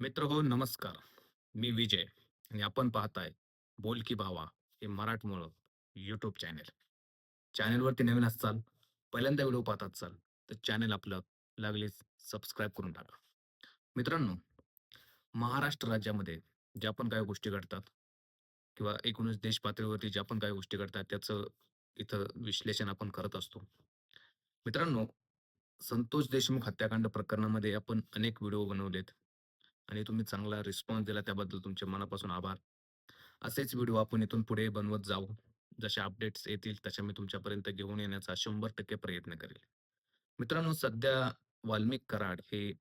मित्र हो नमस्कार. मी विजय आणि आपण पाहताय बोल की भावा हे मराठमोळं यूट्यूब चॅनेल चॅनेलवरती नवीन असाल पहिल्यांदा व्हिडिओ पाहत असाल तर चॅनेल आपलं लागलीच सबस्क्राईब करून टाका. मित्रांनो महाराष्ट्र राज्यामध्ये ज्या पण काही गोष्टी घडतात किंवा एकूणच देश पातळीवरती ज्या पण काही गोष्टी घडतात त्याचं इथं विश्लेषण आपण करत असतो. मित्रांनो संतोष देशमुख हत्याकांड प्रकरणामध्ये आपण अनेक व्हिडिओ बनवलेत. आणि तुम्ही चांगला रिस्पॉन्स दिला त्याबद्दल तुमचे मनापासून आभार. असेच व्हिडिओ आपण इथून पुढे बनवत जाऊ. जशा अपडेट्स येतील तशा मी तुमच्यापर्यंत घेऊन येण्याचा शंभर टक्के प्रयत्न करेल. मित्रांनो सध्या वाल्मिक कराड हे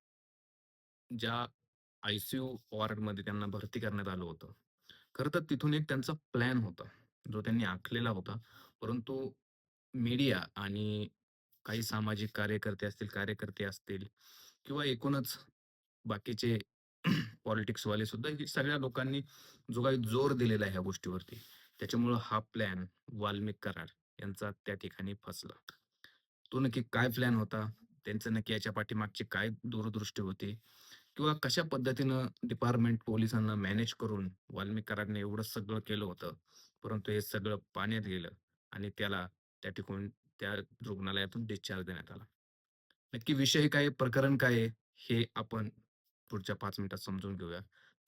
ज्या आय सी यू वॉर्डमध्ये त्यांना भरती करण्यात आलं होतं. खरं तर तिथून एक त्यांचा प्लॅन होता. जो त्यांनी आखलेला होता. परंतु मीडिया आणि काही सामाजिक कार्यकर्ते असतील कार्यकर्ते असतील किंवा एकूणच बाकीचे पॉलिटिक्सवाले सुद्धा सगळ्या लोकांनी जो काही जोर दिलेला आहे ह्या गोष्टीवरती. त्याच्यामुळं हा प्लॅन वाल्मिक करार यांचा त्या ठिकाणी फसला. तो नक्की काय प्लॅन होता? त्यांचं नक्की याच्या पाठीमागची काय दूरदृष्टी होती? किंवा कशा पद्धतीनं डिपार्टमेंट पोलिसांना मॅनेज करून वाल्मिक करारने एवढं सगळं केलं होतं? परंतु हे सगळं पाण्यात गेलं आणि त्याला त्या ठिकाणी त्या रुग्णालयातून डिस्चार्ज देण्यात आला. नक्की विषय काय प्रकरण काय आहे, हे आपण पुढच्या पाच मिनिटात समजून घेऊया.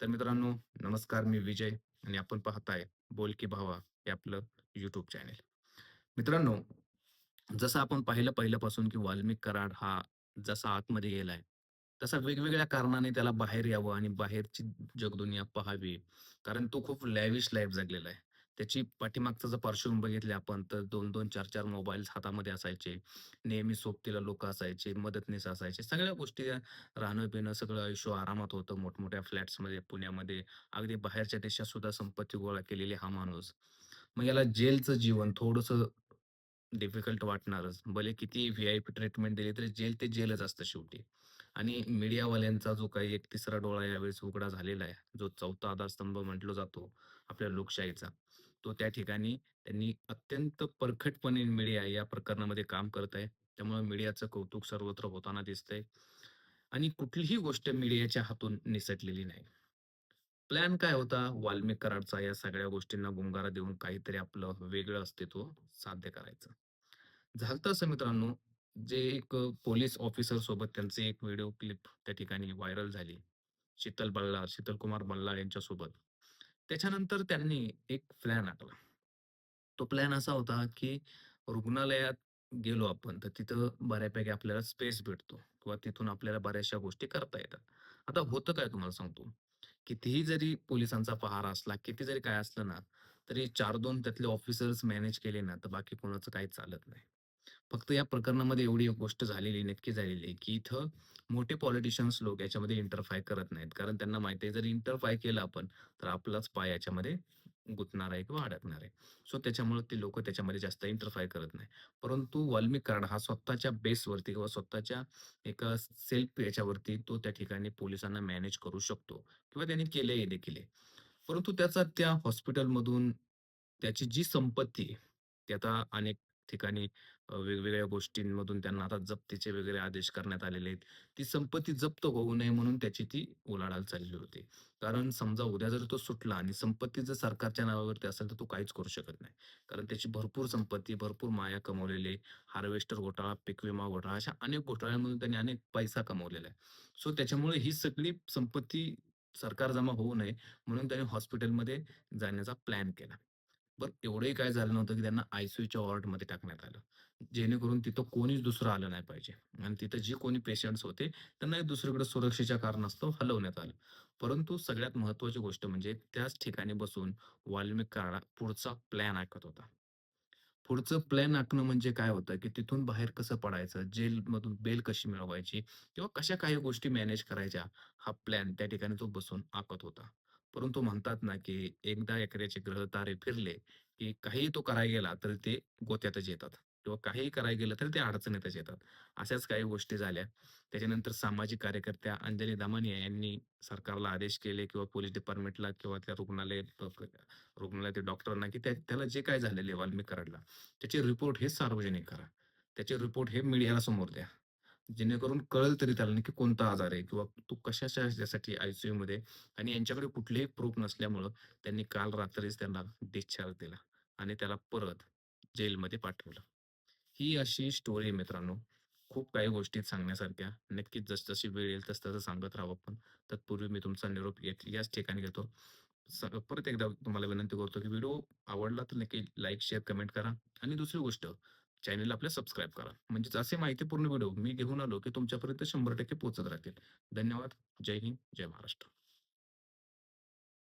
तर मित्रांनो नमस्कार मी विजय आणि आपण पाहताय बोल की भावा हे आपलं युट्यूब चॅनेल मित्रांनो जसं आपण पाहिलं पहिल्यापासून की वाल्मिक कराड हा जसा आतमध्ये गेलाय तसा वेगवेगळ्या कारणाने त्याला बाहेर यावं आणि बाहेरची जगदुनिया पाहावी कारण तो खूप लॅविश लाईफ जगलेला आहे. त्याची पाठीमागचं जर पार्श्वभूमी बघितली आपण तर दोन दोन चार चार मोबाईल्स हातामध्ये असायचे. नेहमी सोबतीला लोक असायचे मदतनीस असायचे. सगळ्या गोष्टी राहणं पिणं सगळं आयुष्य आरामात होतं. मोठमोठ्या फ्लॅट्समध्ये पुण्यामध्ये अगदी बाहेरच्या देशात सुद्धा संपत्ती गोळा केलेली हा माणूस. मग याला जेलचं जीवन थोडंसं डिफिकल्ट वाटणारच. भले किती व्ही-आय-पी ट्रीटमेंट दिली तरी जेल ते जेलच असतं शेवटी. आणि मीडियावाल्यांचा जो काही एक तिसरा डोळा यावेळेस उघडा झालेला आहे, जो चौथा आधारस्तंभ म्हटलो जातो आपल्या लोकशाहीचा, तो त्या ठिकाणी त्यांनी अत्यंत परखटपणे मीडिया या प्रकरणामध्ये काम करत आहे. त्यामुळे मीडियाचं कौतुक सर्वत्र होताना दिसतंय आणि कुठलीही गोष्ट मीडियाच्या हातून निसटलेली नाही. प्लॅन काय होता वाल्मिक कराडचा या सगळ्या गोष्टींना गुंगारा देऊन काहीतरी आपलं वेगळं अस्तित्व साध्य करायचं. झालं असं मित्रांनो, जे एक पोलीस ऑफिसर सोबत त्यांचे एक व्हिडिओ क्लिप त्या ठिकाणी व्हायरल झाली. शीतल बल्लाळ, शीतलकुमार बल्लाळ यांच्यासोबत. त्याच्यानंतर त्यांनी एक प्लॅन आखला. तो प्लॅन असा होता, की रुग्णालयात गेलो आपण, तर तिथं बऱ्यापैकी आपल्याला स्पेस भेटतो किंवा तिथून आपल्याला बऱ्याचशा गोष्टी करता येतात. आता होतं काय तुम्हाला सांगतो, कितीही जरी पोलिसांचा पहारा असला, किती जरी काय असलं ना, तरी 4-2 त्यातले ऑफिसर्स मॅनेज केले ना, तर बाकी कोणाचं काही चालत नाही. फक्त या प्रकरणामध्ये एवढी एक गोष्ट झालेली, नक्की झालेली आहे, की इथं मोठे पॉलिटिशियन्स लोक याच्यामध्ये इंटरफाय करत नाहीत. कारण त्यांना माहिती आहे, जर इंटरफाय केलं आपण, तर आपलाच पाय याच्यामध्ये गुंतणार आहे किंवा अडकणार आहे. सो त्याच्यामुळे ते लोक त्याच्यामध्ये जास्त इंटरफाय करत नाही. परंतु वाल्मिक कार्ड हा स्वतःच्या बेसवरती किंवा स्वतःच्या एका सेल्फ याच्यावरती तो त्या ठिकाणी पोलिसांना मॅनेज करू शकतो किंवा त्याने हे देखील परंतु त्याचा त्या हॉस्पिटलमधून त्याची जी संपत्ती आहे, ती आता अनेक ठिकाणी वेगवेगळ्या गोष्टींमधून त्यांना आता जप्तीचे वगैरे आदेश करण्यात आलेले आहेत. ती संपत्ती जप्त होऊ नये म्हणून त्याची ती उलाढाल चालली होती. कारण समजा उद्या जर तो सुटला आणि संपत्ती जर सरकारच्या नावावरती असेल, तर तो काहीच करू शकत नाही. कारण त्याची भरपूर संपत्ती, भरपूर माया कमवलेली आहे. हार्वेस्टर घोटाळा, पीक विमा घोटाळा अशा अनेक घोटाळ्यांमधून त्यांनी अनेक पैसा कमवलेला आहे. सो त्याच्यामुळे ही सगळी संपत्ती सरकार जमा होऊ नये म्हणून त्याने हॉस्पिटलमध्ये जाण्याचा प्लॅन केला. बरं तेवढंही काय झालं नव्हतं, की त्यांना आयसीयूच्या वॉर्डमध्ये टाकण्यात आलं. जेणेकरून तिथं कोणीच दुसरं आलं नाही पाहिजे आणि तिथं जे कोणी पेशंट्स होते, त्यांना दुसरीकडे सुरक्षेच्या कारणास्तव हलवण्यात आलं. परंतु सगळ्यात महत्त्वाची गोष्ट म्हणजे त्याच ठिकाणी बसून वाल्मिक पुढचा प्लॅन ऐकत होता. पुढचं प्लॅन आखणं म्हणजे काय होतं, की तिथून बाहेर कसं पडायचं, जेलमधून बेल कशी मिळवायची किंवा कशा काही गोष्टी मॅनेज करायच्या, हा प्लॅन त्या ठिकाणी तो बसून आखत होता. परंतु म्हणतात ना, की एकदा एखाद्याचे ग्रह तारे फिरले, की काहीही तो करायला गेला, तर ते गोत्यातच येतात किंवा काहीही करायला गेलं, तर ते अडचणीतच येतात. अशाच काही गोष्टी झाल्या. त्याच्यानंतर सामाजिक कार्यकर्त्या अंजली दामानिया यांनी सरकारला आदेश केले किंवा पोलीस डिपार्टमेंटला किंवा त्या रुग्णालय रुग्णालयातील डॉक्टरांना, की त्या त्याला जे काय झालेलं आहे वाल्मिक कराडला, त्याचे रिपोर्ट हे सार्वजनिक करा. त्याचे रिपोर्ट हे मीडियाला समोर द्या. जेणेकरून कळल तरी त्याला नक्की कोणता आजार आहे किंवा तो कशाच्या ह्याच्यासाठी आयसीयू मध्ये आणि यांच्याकडे कुठलेही प्रूफ नसल्यामुळं त्यांनी काल रात्रीच त्यांना डिस्चार्ज दिला आणि त्याला परत जेलमध्ये पाठवलं. ही अशी स्टोरी आहे मित्रांनो. खूप काही गोष्टी सांगण्यासारख्या. नक्कीच जसजशी वेळ येईल तसं-तसं सांगत राहू आपण. तत्पूर्वी मी तुमचा निरोप याच ठिकाणी घेतो. परत एकदा तुम्हाला विनंती करतो, की व्हिडिओ आवडला तर नक्की लाईक, शेअर, कमेंट करा आणि दुसरी गोष्ट चॅनेल आपल्या सबस्क्राईब करा. म्हणजेच असे माहितीपूर्ण व्हिडिओ मी घेऊन आलो, की तुमच्यापर्यंत 100% पोहोचत राहतील. धन्यवाद. जय हिंद, जय महाराष्ट्र.